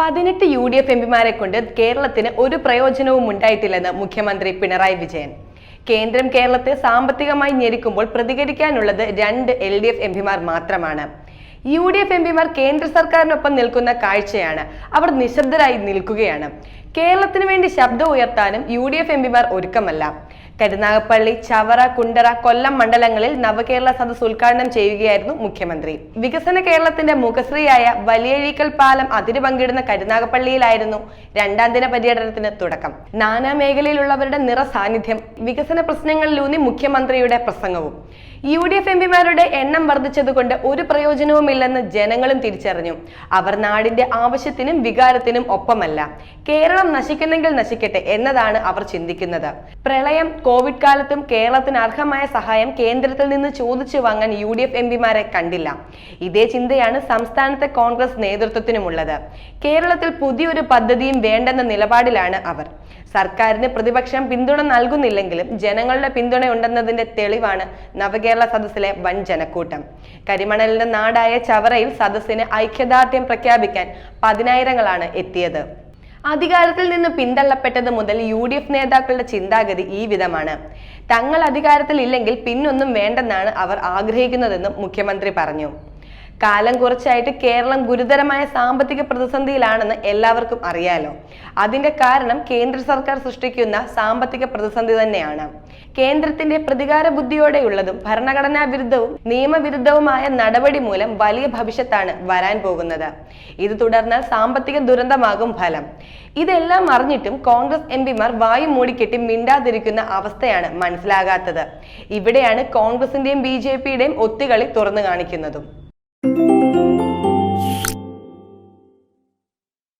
പതിനെട്ട് U D F എംപിമാരെ കൊണ്ട് കേരളത്തിന് ഒരു പ്രയോജനവും ഉണ്ടായിട്ടില്ലെന്ന് മുഖ്യമന്ത്രി പിണറായി വിജയൻ. കേന്ദ്രം കേരളത്തെ സാമ്പത്തികമായി ഞെരുക്കുമ്പോൾ പ്രതികരിക്കാനുള്ളത് രണ്ട് എൽ ഡി എഫ് എംപിമാർ മാത്രമാണ്. യു ഡി എഫ് എംപിമാർ കേന്ദ്ര സർക്കാരിനൊപ്പം നിൽക്കുന്ന കാഴ്ചയാണ്. അവർ നിശബ്ദരായി നിൽക്കുകയാണ്. കേരളത്തിന് വേണ്ടി ശബ്ദം ഉയർത്താനും യു ഡി എഫ് എംപിമാർ ഒരുക്കമല്ല. കരുനാഗപ്പള്ളി ചവറ കുണ്ടറ കൊല്ലം മണ്ഡലങ്ങളിൽ നവകേരള സദസ് ഉദ്ഘാടനം ചെയ്യുകയായിരുന്നു മുഖ്യമന്ത്രി. വികസന കേരളത്തിന്റെ മുഖശ്രീയായ വലിയഴീക്കൽ പാലം അതിര് പങ്കിടുന്ന കരുനാഗപ്പള്ളിയിലായിരുന്നു രണ്ടാം ദിന പര്യടനത്തിന് തുടക്കം. നാനാ മേഖലയിലുള്ളവരുടെ നിറ സാന്നിധ്യം വികസന പ്രശ്നങ്ങളിലൂന്നി മുഖ്യമന്ത്രിയുടെ പ്രസംഗവും. യു ഡി എഫ് എംപിമാരുടെ എണ്ണം വർദ്ധിച്ചതുകൊണ്ട് ഒരു പ്രയോജനവുമില്ലെന്ന് ജനങ്ങളും തിരിച്ചറിഞ്ഞു. അവർ നാടിന്റെ ആവശ്യത്തിനും വികാരത്തിനും ഒപ്പമല്ല. കേരളം നശിക്കുന്നെങ്കിൽ നശിക്കട്ടെ എന്നതാണ് അവർ ചിന്തിക്കുന്നത്. പ്രളയം കോവിഡ് കാലത്തും കേരളത്തിന് അർഹമായ സഹായം കേന്ദ്രത്തിൽ നിന്ന് ചോദിച്ചു വാങ്ങാൻ യു ഡി എഫ് കണ്ടില്ല. ഇതേ ചിന്തയാണ് സംസ്ഥാനത്തെ കോൺഗ്രസ് നേതൃത്വത്തിനുമുള്ളത്. കേരളത്തിൽ പുതിയൊരു പദ്ധതിയും വേണ്ടെന്ന നിലപാടിലാണ് അവർ. സർക്കാരിന് പ്രതിപക്ഷം പിന്തുണ നൽകുന്നില്ലെങ്കിലും ജനങ്ങളുടെ പിന്തുണയുണ്ടെന്നതിന്റെ തെളിവാണ് നവകേരള സദസ്സിലെ വൻ ജനക്കൂട്ടം. കരിമണലിന്റെ നാടായ ചവറയിൽ സദസ്സിന് ഐക്യദാർഢ്യം പ്രഖ്യാപിക്കാൻ പതിനായിരങ്ങളാണ് എത്തിയത്. അധികാരത്തിൽ നിന്ന് പിന്തള്ളപ്പെട്ടത് മുതൽ യു ഡി എഫ് നേതാക്കളുടെ ചിന്താഗതി ഈ വിധമാണ്. തങ്ങൾ അധികാരത്തിൽ ഇല്ലെങ്കിൽ പിന്നൊന്നും വേണ്ടെന്നാണ് അവർ ആഗ്രഹിക്കുന്നതെന്നും മുഖ്യമന്ത്രി പറഞ്ഞു. കാലം കുറച്ചായിട്ട് കേരളം ഗുരുതരമായ സാമ്പത്തിക പ്രതിസന്ധിയിലാണെന്ന് എല്ലാവർക്കും അറിയാലോ. അതിന്റെ കാരണം കേന്ദ്ര സർക്കാർ സൃഷ്ടിക്കുന്ന സാമ്പത്തിക പ്രതിസന്ധി തന്നെയാണ്. കേന്ദ്രത്തിന്റെ പ്രതികാര ബുദ്ധിയോടെയുള്ളതും ഭരണഘടനാ വിരുദ്ധവും നിയമവിരുദ്ധവുമായ നടപടി മൂലം വലിയ ഭവിഷ്യത്താണ് വരാൻ പോകുന്നത്. ഇത് തുടർന്നാൽ സാമ്പത്തിക ദുരന്തമാകും ഫലം. ഇതെല്ലാം അറിഞ്ഞിട്ടും കോൺഗ്രസ് എം പിമാർ വായു മൂടിക്കെട്ടി മിണ്ടാതിരിക്കുന്ന അവസ്ഥയാണ് മനസ്സിലാകാത്തത്. ഇവിടെയാണ് കോൺഗ്രസിന്റെയും ബി ജെ പിയുടെയും ഒത്തുകളി തുറന്നു കാണിക്കുന്നതും.